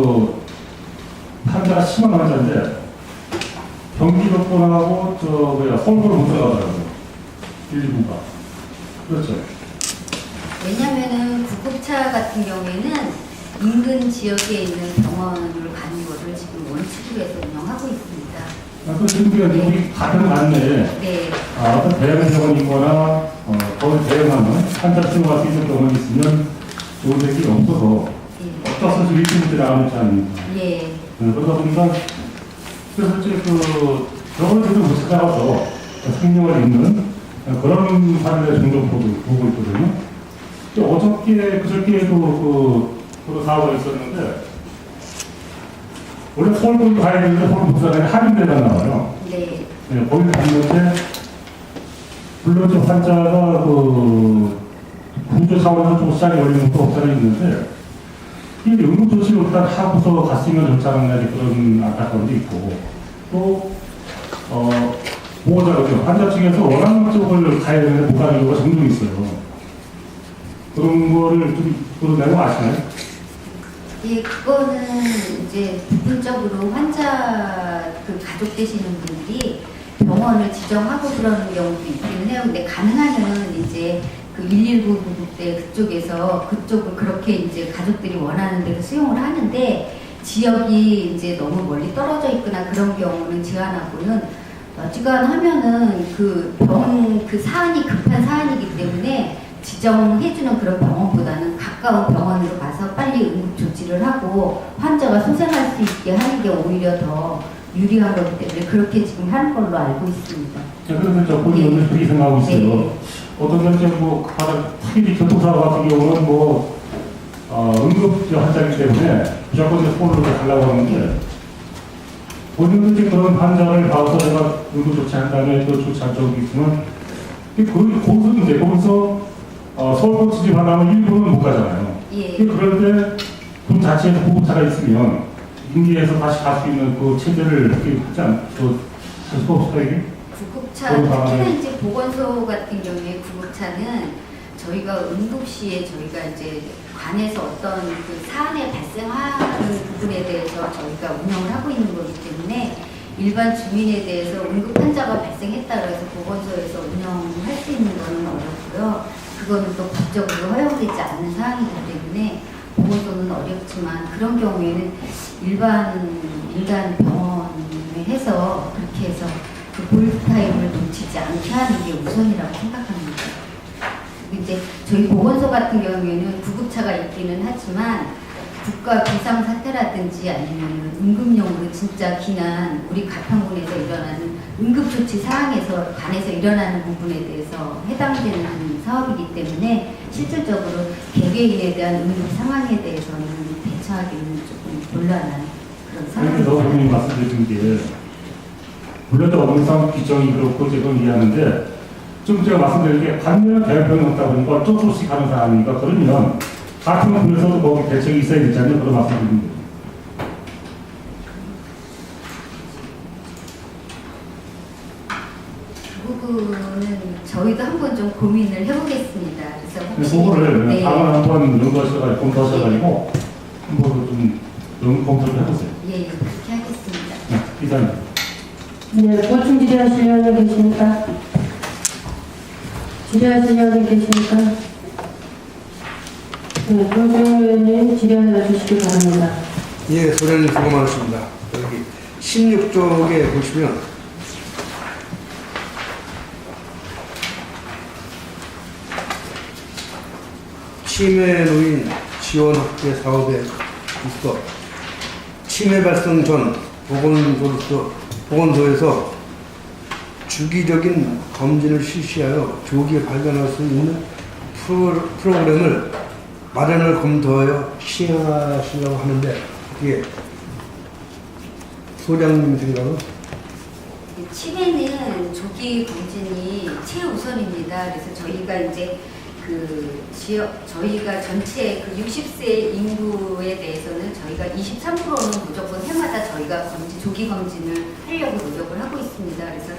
그 환자가 심한 환자인데 경기도 권하고 저 뭐야 서울로 못 들어가더라고요. 119가. 그렇죠. 왜냐면은 구급차 같은 경우에는 인근 지역에 있는 병원을 가는 것을 지금 원칙으로 해서 운영하고 있습니다. 아, 그 지금 우리가 여기 가든 안내에 네, 아, 어떤 대형 병원이 있거나 어, 거기 대응하는 환자 치료가 수 있는 병원이 있으면 좋은 데이 없어서 좀 일찍 일찍 나가는 않습니까? 예, 네, 그러다 보니까 그래서 이제 그 병원을 계속 못 찾아가서 생명을 잇는 그런 사례를 종종 보고, 보고 있거든요. 어저께 그저께도 그, 그 사고가 있었는데 원래 서울도 가야 되는데 서울 부산에 할인대가 나와요. 네, 네, 거기를 갔는데 좀 환자가 그 구조 사고에서 좀 걸리는 것도 없잖아 있는데 이게 응급조치를 일단 하고서 갔으면 좋지 이제 그런 안타까움도 있고 또 어, 보호자로서 환자 측에서 원하는 쪽을 가야 되는데 못 가는 경우가 종종 있어요. 그런 거를 좀 내용 아시나요? 예, 그거는 이제 부분적으로 환자 그 가족 되시는 분들이 병원을 지정하고 그러는 경우도 있기는 해요. 근데 가능하면은 이제 그 119 구급대 그쪽에서 그쪽을 그렇게 이제 가족들이 원하는 대로 수용을 하는데 지역이 이제 너무 멀리 떨어져 있거나 그런 경우는 제한하고는 어지간하면은 그 병원 그 사안이 급한 사안이기 때문에 지정해주는 그런 병원보다는 가까운 병원으로 가서 빨리 응급 조치를 하고 환자가 소생할 수 있게 하는 게 오히려 더 유리한 거기 때문에 그렇게 지금 하는 걸로 알고 있습니다. 자, 그래서 저 본인 오늘 그렇게 생각하고 있어요. 네. 어떤 면에 뭐 가장 특히 교통사고 같은 경우는 뭐 어, 응급 환자이기 때문에 무조건 손으로 가려고 하는데 본인은 이제 그런 환자를 봐서 내가 응급 조치한 다음에 또 조치할 적이 있으면 그 거기서 이제 거기서 어, 서울 지집하려면 일부는 못 가잖아요. 예. 그럴 때 군 자체에서 보급차가 있으면 임기에서 다시 갈 수 있는 그 체제를 이렇게 하지 않고 없을까 이게? 구급차, 특히나 이제 보건소 같은 경우에 구급차는 저희가 응급시에 저희가 이제 관에서 어떤 그 사안에 발생하는 부분에 대해서 저희가 운영을 하고 있는 거기 때문에 일반 주민에 대해서 응급 환자가 발생했다 그래서 보건소에서 운영할 수 있는 거는 어렵고요. 그거는 또 법적으로 허용되지 않는 사항이기 때문에 보건소는 어렵지만 그런 경우에는 일반 민간 병원에 해서 그렇게 해서 그 골프타임을 놓치지 않게 하는 게 우선이라고 생각합니다. 이제 저희 보건소 같은 경우에는 구급차가 있기는 하지만 국가 비상 사태라든지 아니면 응급용으로 진짜 기난 우리 가평군에서 일어나는 응급조치 사항에서 관해서 일어나는 부분에 대해서 해당되는 사업이기 때문에 실질적으로 개개인에 대한 응급 상황에 대해서는 대처하기는 조금 곤란한 그런 상황입니다. 물론 업무상 규정이 그렇고 제가 이해하는데 좀 제가 말씀드린 게 관련 대표는 없다 보니까 어쩔 수 없이 가는 사람이니까 그러면 같은 군에서도 거기 대책이 있어야 되잖아요. 그런 말씀드린 거예요. 그 부분은 저희도 한번 좀 고민을 해보겠습니다. 그래서 근데 혹시 그거를 네, 다음에 한번 연구하셔가지고 검토하셔가지고 한번 좀 연- 검토를 해보세요. 예, 그렇게 하겠습니다. 네, 기자님. 네, 보충 질의하실 의원님 계십니까? 질의하실 의원님 계십니까? 네, 조정 의원님 질의하여 주시기 바랍니다. 예, 소련님 수고 많으십니다. 여기 16쪽에 보시면 치매 노인 지원 학대 사업에 있어 치매 발생 전 보건소로서 보건소에서 주기적인 검진을 실시하여 조기에 발견할 수 있는 프로, 프로그램을 마련을 검토하여 시행하시려고 하는데 이게 소장님 생각은 치매는 조기 검진이 최우선입니다. 그래서 저희가 이제 그 지역 저희가 전체 그 60세 인구에 대해서는 저희가 23%는 무조건 해마다 저희가 검진 조기 검진을 하려고 노력을 하고 있습니다. 그래서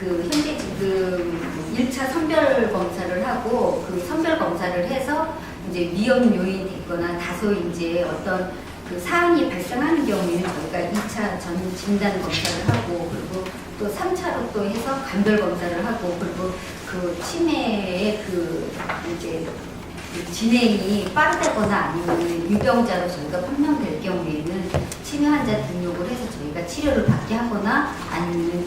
그 현재 지금 1차 선별 검사를 하고 그 선별 검사를 해서 이제 위험 요인이 있거나 다소 이제 어떤 그 사안이 발생하는 경우에는 저희가 2차 전 진단 검사를 하고 그리고 또 3차로 또 해서 간별 검사를 하고 그리고 그 치매의 그 이제 그 진행이 빠르다거나 아니면 유병자로 저희가 판명될 경우에는 치매 환자 등록을 해서 저희가 치료를 받게 하거나 아니면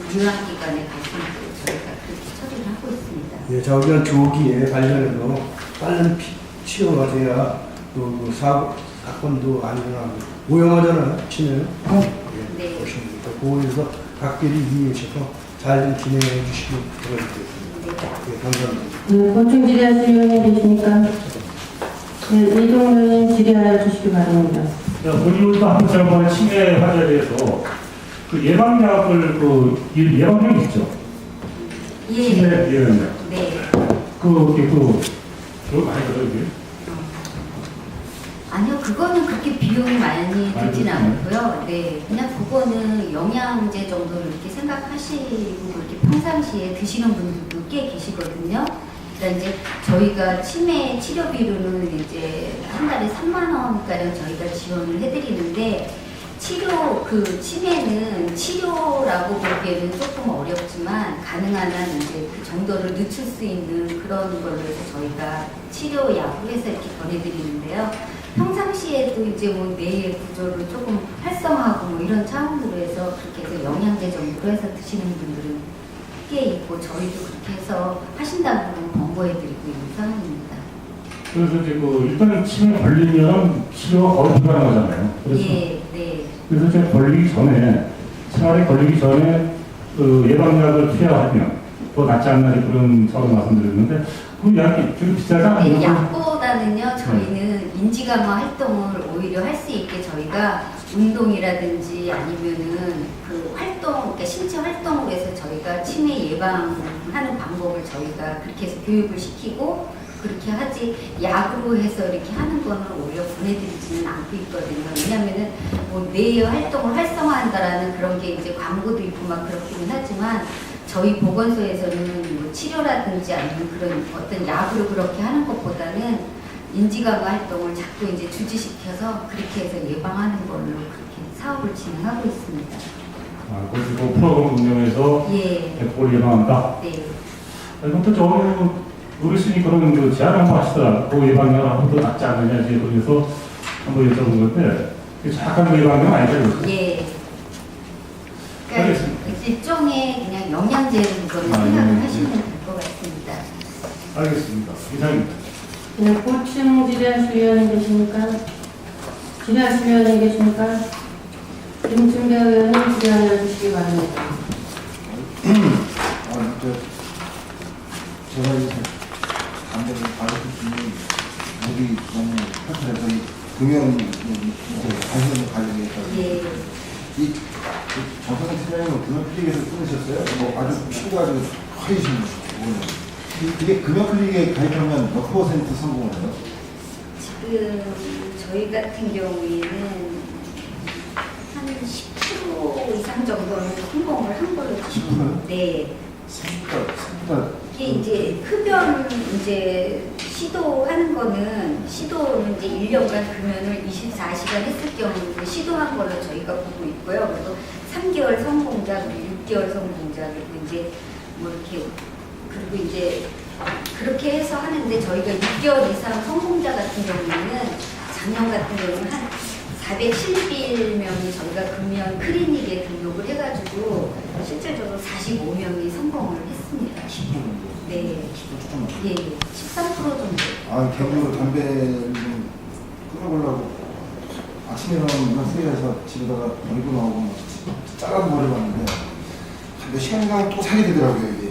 수 있도록 저희가 그렇게 처리를 하고 있습니다. 예, 자, 우리는 조기에 발견해서 빠른 피, 치료가 돼야 또그 사고, 사건도 안 일어나고 오염하잖아요, 치매는. 예, 네. 보십니다. 그거에서 각별히 이해하셔서 잘좀 진행해 주시기 부탁드리겠습니다. 네. 예, 감사합니다. 네, 보충 질의하실 의원이 계십니까? 네, 이동 의원님 질의하여 주시기 바랍니다. 자, 본인도 한번 치매 환자에 대해서 그 예방약을 그 이- 예방약이 있죠. 치매 예. 예방약. 네. 그 이게 그 그걸 많이 들어요 이게. 아니요, 그거는 그렇게 비용이 많이 들진 않고요. 네, 그냥 그거는 영양제 정도로 이렇게 생각하시고 이렇게 평상시에 드시는 분들도 꽤 계시거든요. 그러니까 이제 저희가 치매 치료비로는 이제 한 달에 3만 원가량 저희가 지원을 해드리는데 치료 그 치매는 치료라고 보기에는 조금 어렵지만 가능한 한 이제 그 정도를 늦출 수 있는 그런 걸로 해서 저희가 치료 약으로 해서 이렇게 보내드리는데요. 평상시에도 이제 뭐 뇌의 구조를 조금 활성화하고 뭐 이런 차원으로 해서 그렇게 해서 영양제 정도로 해서 드시는 분들은 꽤 있고 저희도 그렇게 해서 하신다고 권고해드리고 있는 상황입니다. 그래서 이제 그 일단 치매 걸리면 치료가 거의 불가능한 거잖아요. 그래서 예, 네. 그래서 이제 걸리기 전에 차라리 걸리기 전에 그 예방약을 투여하면 더 낫지 않나 그런 차원 말씀드렸는데 그 약이 좀 비싸지 네, 않나요? 약보다는요, 저희는 인지감화 활동을 오히려 할 수 있게 저희가 운동이라든지 아니면은 그 활동, 그러니까 신체 활동으로 해서 저희가 치매 예방하는 방법을 저희가 그렇게 해서 교육을 시키고 그렇게 하지 약으로 해서 이렇게 하는 거는 오히려 보내드리지는 않고 있거든요. 왜냐면은 뭐 뇌의 활동을 활성화한다라는 그런 게 이제 광고도 있고 막 그렇기는 하지만 저희 보건소에서는 뭐 치료라든지 아니면 그런 어떤 약으로 그렇게 하는 것보다는 인지감화 활동을 자꾸 이제 주지시켜서 그렇게 해서 예방하는 걸로 그렇게 사업을 진행하고 있습니다. 아, 그리고 프로그램 운영해서 예, 그걸 예방한다. 네. 또 저는 어르신이 그런 그 제안 한번 하시더라. 그 예방약을 하면 더 낫지 않느냐 이제 그래서 한번 여쭤본 건데 정확한 그 예방약 아니죠? 예. 그러니까. 일종의 그냥 영양제로 그거는 아, 생각을 예, 하시면 예. 될것 같습니다. 알겠습니다. 이상입니다. 네, 보충 질의하실 의원이 계십니까? 의원이 계십니까? 김준배 의원님 질의하여 주시기 바랍니다. 아, 저, 제가 이제 담배를 받았더니 목이 너무 편해서 이 금연 이제 관심 관련해서 예. 이 정선 팀장님은 금연 클릭에서 끊으셨어요? 뭐 아주 축구가 아주 커지신 부분은 이게 금연 클릭에 가입하면 몇 퍼센트 성공을 해요? 지금 저희 같은 경우에는 한 10% 이상 정도는 성공을 한 걸로 10%요? 네. 생각, 생각. 이게 이제 흡연 이제 시도하는 거는 시도는 이제 1년간 금연을 24시간 했을 경우 그 시도한 걸로 저희가 보고 있고요. 그리고 3개월 성공자, 그리고 6개월 성공자, 그리고 이제 뭐 이렇게 그리고 이제 그렇게 해서 하는데 저희가 6개월 이상 성공자 같은 경우에는 작년 같은 경우는 한 411명이 저희가 금연 클리닉에 등록을 해가지고 실질적으로 45명이 성공을 했습니다. 10% 정도. 네. 10% 조금. 예, 13% 정도. 아, 개인적으로 담배를 좀 끊어보려고 아침에 일어나면 후회해서 집에다가 얼굴 나오고 막 잘라도 버려봤는데 몇 시간간 또 사게 되더라고요, 이게.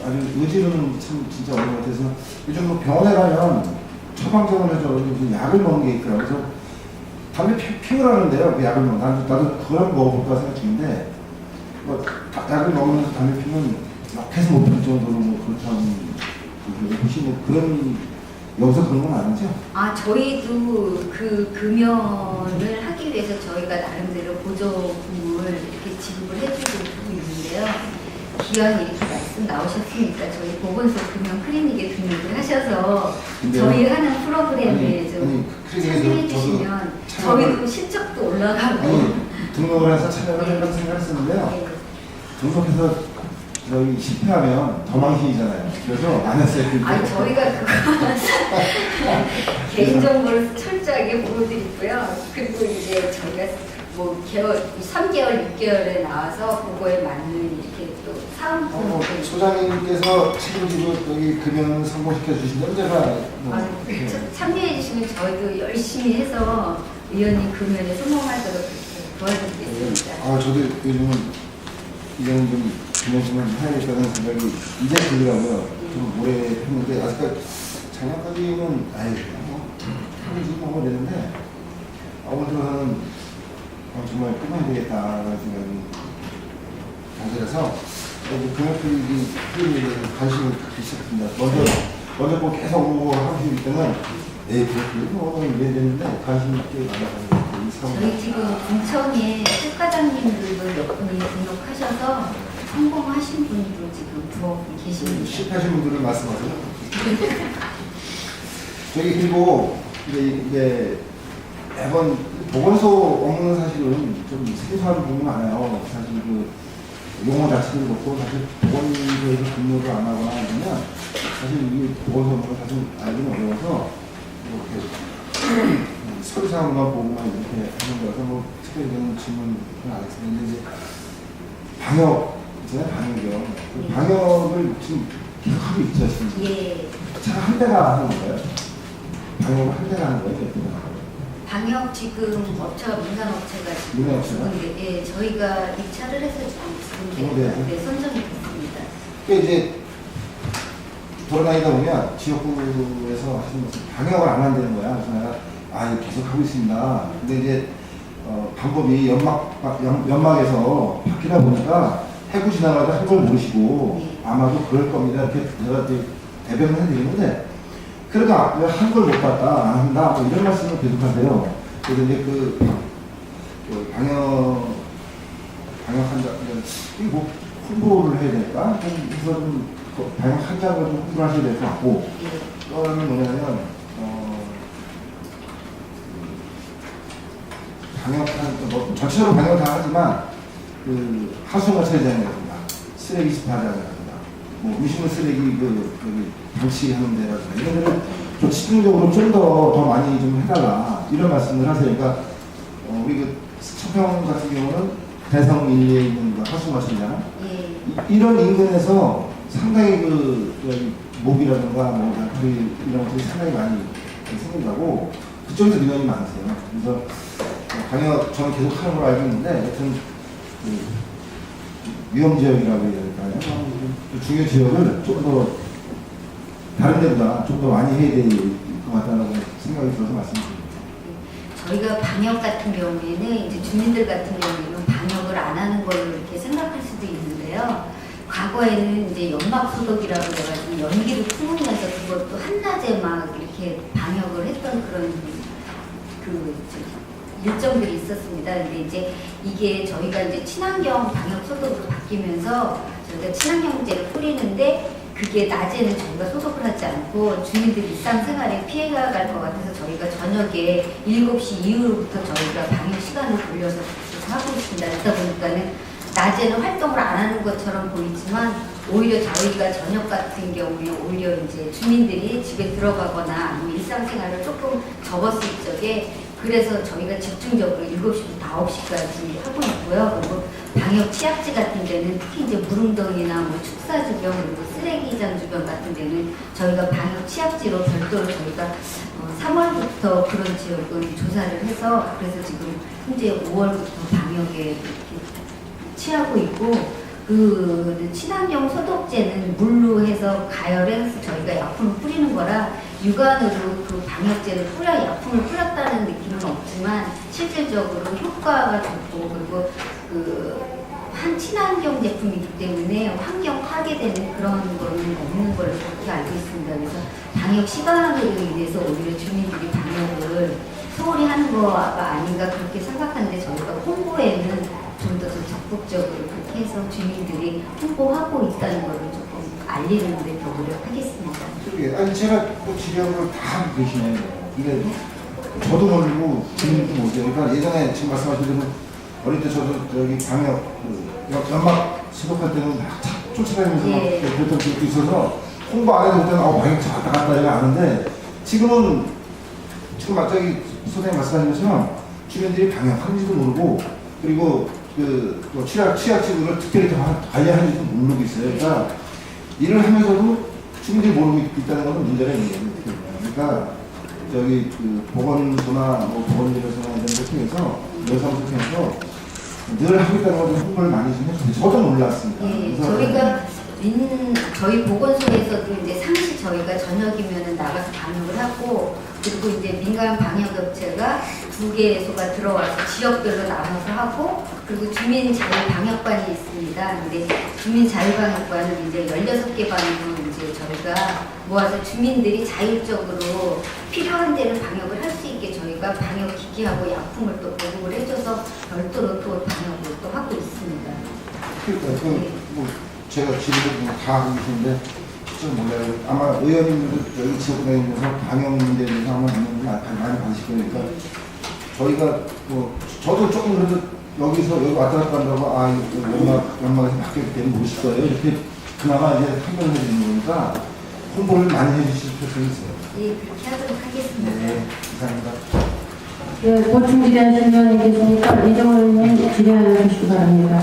이 아주 의지로는 참 진짜 어려운 것 같아서 요즘 뭐 병원에 가면 처방전을 해서 약을 먹는 게 있더라고요. 그래서 담배 피, 피우라는데요, 그 약을 먹 나도, 나도 그걸 먹어볼까 생각 중인데 뭐 다- 약을 먹으면서 담배 피우면 옆에서 못필 정도로 뭐 그렇다는 그 혹시 뭐 그런 여기서 그런 건 아니죠? 아, 저희도 그 금연을 하기 위해서 저희가 나름대로 보조금을 이렇게 지급을 해주고 있는데요. 기왕 이렇게 말씀 나오셨으니까 저희 보건소 금융 클리닉에 등록을 하셔서 근데요? 저희 하는 프로그램에 아니, 좀 아니, 참여해 저도 주시면 참여를- 저희도 실적도 올라가고 아니 등록을 해서 참여를 하려고 생각했었는데요. 네. 등록해서 저희 실패하면 더 망신이잖아요. 그래서 안 했어요. 아니 저희가 그거 개인정보를 철저하게 보호드리고요. 그리고 이제 저희가 뭐 개월, 3개월, 6개월에 나와서 그거에 맞는 이렇게 사은품을 소장님께서 책임지고 여기 금연 성공시켜 주신 언제가 뭐 아, 참- 참여해 주시면 저희도 열심히 해서 의원님 금연에 성공하도록 도와드리겠습니다. 아 저도 요즘은 이제는 좀 금연 좀 해야겠다는 생각이 이제 들더라고요. 좀 오래 했는데 아직까지 작년까지는 아예 뭐 하는지 뭐 이랬는데 아, 오늘 들어서는 어, 정말 끊어야 되겠다라는 생각이 가져서 클릭이 클릭에 대해서 관심을 갖기 시작했습니다. 먼저 먼저 뭐 계속 오고 하실 때는 에 그렇게 뭐 이래야 되는데 관심 있게 나가는 이 상황. 저희 지금 공청에副과장님들도 몇 분이 등록하셔서 성공하신 분도 지금 두어 분 계십니다. 실패하신 분들은 말씀하세요. 저기 그리고 이제 이게 매번 보건소 업무는 사실은 좀 생소한 부분이 많아요. 사실 그 용어 자체도 그렇고 사실 보건소에서 근무를 안 하거나 하면 사실 이 보건소 업무는 사실 알기는 어려워서 이렇게 서류상만 보고만 이렇게 하는 거라서 뭐 특별히 질문은 안. 근데 이제 방역 있잖아요, 방역이요. 그 방역을 지금 계속 하고 있죠, 지금. 예. 차가 한 대가 하는 거예요? 방역을 한 대가 하는 거예요? 방역 지금 업체가 민간업체가 지금 민간업체가? 근데 예, 저희가 입찰을 해서 지금 지금 네. 네, 선정이 됐습니다. 그 이제 돌아다니다 보면 지역구에서 하시는 것은 방역을 안 한다는 거야. 그래서 내가 아 이거 계속 하고 있습니다. 근데 이제 어, 방법이 연막 연, 연막에서 바뀌다 보니까 해구 지나가다 한걸 모르시고 네. 아마도 그럴 겁니다. 이렇게 이제 대변을 해드리는데 그래도 한걸 못 봤다 안 한다 뭐 이런 말씀을 계속 하세요. 그래서 이제 그, 그 방역 방역 환자 이거 뭐 홍보를 해야 될까? 좀 그래서 좀그 방역 환자를 좀 홍보를 하셔야 될 것 같고 예. 또 하나는 뭐냐면 어, 방역한 뭐 전체적으로 방역 다 하지만 그 하수인과 처리장이라든가 쓰레기 집하장이라든가 뭐 음식물 쓰레기 그 여기 방치하는 데라든가 이런 데를 좀 집중적으로 좀 더 더 많이 좀 해달라 이런 말씀을 하세요. 그러니까 어, 우리 그 청평 같은 경우는 대성 일리에 있는 그 처리장 예. 이- 이런 인근에서 상당히 그 여기 목이라든가 뭐 우리 이런 것들이 상당히 많이 생긴다고 그쪽에서 민원이 많으세요. 그래서 어, 방역 저는 계속 하는 걸 알고 있는데 하여튼 그 위험 지역이라고 해야 될까요? 그 중요 지역을 좀더 다른 데보다 좀 더 많이 해야 될 것 같다는 생각이 들어서 말씀드립니다. 저희가 방역 같은 경우에는 이제 주민들 같은 경우에는 방역을 안 하는 걸로 이렇게 생각할 수도 있는데요. 과거에는 이제 연막 소독이라고 해가지고 연기를 품으면서 그것도 한낮에 막 이렇게 방역을 했던 그런 그 일정들이 있었습니다. 근데 이제 이게 저희가 이제 친환경 방역 소독으로 바뀌면서 저희가 친환경제를 뿌리는데 그게 낮에는 저희가 소독을 하지 않고 주민들 일상생활에 피해가 갈 것 같아서 저희가 저녁에 7시 이후로부터 저희가 방역 시간을 돌려서 하고 있습니다. 그러다 보니까는 낮에는 활동을 안 하는 것처럼 보이지만 오히려 저희가 저녁 같은 경우에 오히려 이제 주민들이 집에 들어가거나 일상생활을 조금 접었을 적에 그래서 저희가 집중적으로 7시부터 9시까지 하고 있고요. 그리고 방역 취약지 같은 데는 특히 이제 무릉덩이나 뭐 축사 주변 그리고 쓰레기장 주변 같은 데는 저희가 방역 취약지로 별도로 저희가 어, 3월부터 그런 지역을 조사를 해서 그래서 지금 현재 5월부터 방역에 취하고 있고 그 친환경 소독제는 물로 해서 가열해서 저희가 약품을 뿌리는 거라 육안으로 그 방역제를 뿌려 약품을 뿌렸다는 느낌은 없지만 실질적으로 효과가 좋고 그리고 그 한 친환경 제품이기 때문에 환경 파괴되는 그런 거는 없는 걸로 그렇게 알고 있습니다. 그래서 방역 시간으로 인해서 오히려 주민들이 방역을 소홀히 하는 거가 아닌가 그렇게 생각하는데 저희가 홍보에는 좀더 적극적으로 그렇게 해서 주민들이 홍보하고 있다는 거를 조금 알리는 데 더 노력하겠습니다. 저기 아니 제가 그 지령을 다 하고 계시네요. 이게 저도 모르고 주민도 모르죠. 그러니까 예전에 지금 말씀하신 대로 어릴 때 저도 저기 방역 그 연- 연막 수독할 때는 막 차- 쫓아다니면서 막 예. 그랬던 기억도 있어서 홍보 안 해도 그때는 어 방역 차 왔다 갔다 이거 아는데 지금은 지금 갑자기 선생님 말씀하신 것처럼 주민들이 방역하는지도 모르고 그리고 그, 또 취약, 취약지구를 특별히 더 하- 관리하는지도 모르고 있어요. 그러니까 일을 하면서도 주민들이 모르고 있- 있다는 것은 문제가 있는 거예요. 그러니까 저기 그 보건소나 뭐 보건일에서나 이런 걸 통해서 여사무소 통해서 늘 것을 홍보를 많이 좀 해주세요. 저도 몰랐습니다. 예, 저희가 민 저희 보건소에서도 이제 상시 저희가 저녁이면은 나가서 방역을 하고 그리고 이제 민간 방역업체가 두 개소가 들어와서 지역별로 나눠서 하고 그리고 주민 자율 방역반이 있습니다. 근데 주민 자율 방역반은 이제 16개 반으로 이제 저희가 모아서 주민들이 자율적으로 필요한 데는 방역을 할 수 저희가 방역 기기하고 약품을 또 보급을 해줘서 별도로 또 방역을 또 하고 있습니다. 그러니까 그, 뭐 제가 지금도 다 하고 계신데 좀 몰라요. 아마 의원님들도 여기 지역 다니면서 방역 문제에 대해서 아마 많이 많이 받으실 거니까 저희가 뭐 저도 조금 그래도 여기서 여기 왔다 갔다 한다고 아 이거 연막 연막에서 바뀌었기 때문에 모실 거예요. 이렇게 그나마 이제 판단을 해주는 거니까 홍보를 많이 해주실 필요성이 있어요. 예, 그렇게 하도록 하겠습니다. 네, 감사합니다. 예, 보충 질의하실 의원이 계시니까 이정원 의원님 질의하여 주시기 바랍니다.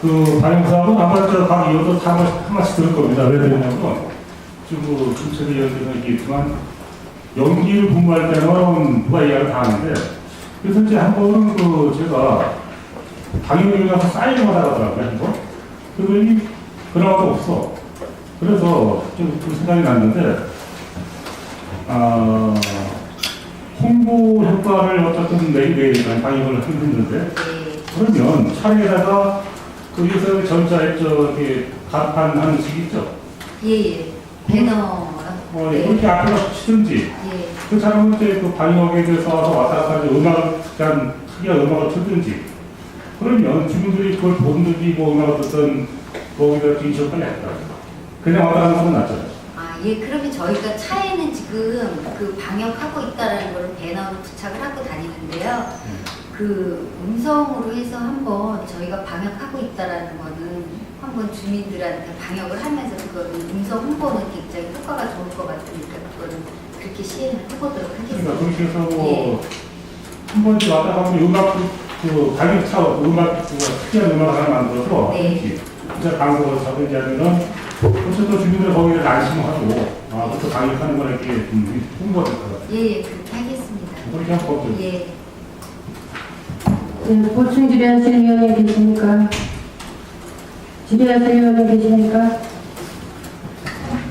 그 방역사업은 아마 저각 이어도 다한 번씩 들을 겁니다. 왜 그러냐면 지금 그 김철희 의원님은 얘기했지만 연기를 분모할 때는 누가 이야기를 다 하는데 그래서 이제 한 번은 그 제가 방역에 가서 사인을 받아가더라고요. 이거. 그러더니 그나마도 없어. 그래서 좀, 좀 생각이 났는데 아, 홍보 효과를 어떻든 내리니까 방역을 했는데 예, 그러면 차에다가 거기서 전자에 저기 간판하는 식 있죠. 예, 예. 배너랑 어, 네. 이렇게 앞에다 치든지 예, 그 사람은 이제 그 방역에 대해서 와서 왔다 갔다 하는데 음악을 그냥 특이한 음악을 틀든지 그러면 주민들이 그걸 보든지 뭐 음악을 듣든 거기다 뒤집어 냈다. 그냥 왔다 가는 건 낫잖아요. 아, 예, 그러면 저희가 차에는 지금 그 방역하고 있다라는 걸 배너로 부착을 하고 다니는데요. 그 음성으로 해서 한번 저희가 방역하고 있다라는 거는 한번 주민들한테 방역을 하면서 그거는 음성 홍보는 굉장히 효과가 좋을 것 같으니까 그거는 그렇게 시행을 해보도록 그러니까 하겠습니다. 그렇게 해서 뭐 한 번씩 왔다 가면 음악 그 방역차 음악 그 특이한 음악 하나 만들어서 네. 진짜 방송을 하든지 하면은 어쨌든 주민들 거기에 안심하고 아, 그것도 방역하는 거라 이렇게 좀 홍보가 될것 같아요. 예, 예, 그렇게 하겠습니다. 그렇게 한 거죠. 예, 예, 보충 질의하실 의원이 계십니까? 질의하실 의원이 계십니까?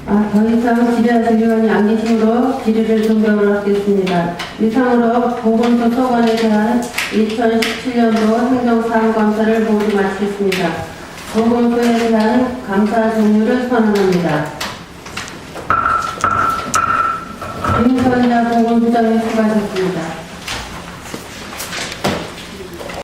아, 더 이상 질의하실 의원이 안 계시므로 질의를 종결을 하겠습니다. 이상으로 보건소 소관에 대한 2017년도 행정사항 감사를 모두 마치겠습니다. 보건소에 대한 감사 종료를 선언합니다. 김선자 보건소장님 수고하셨습니다.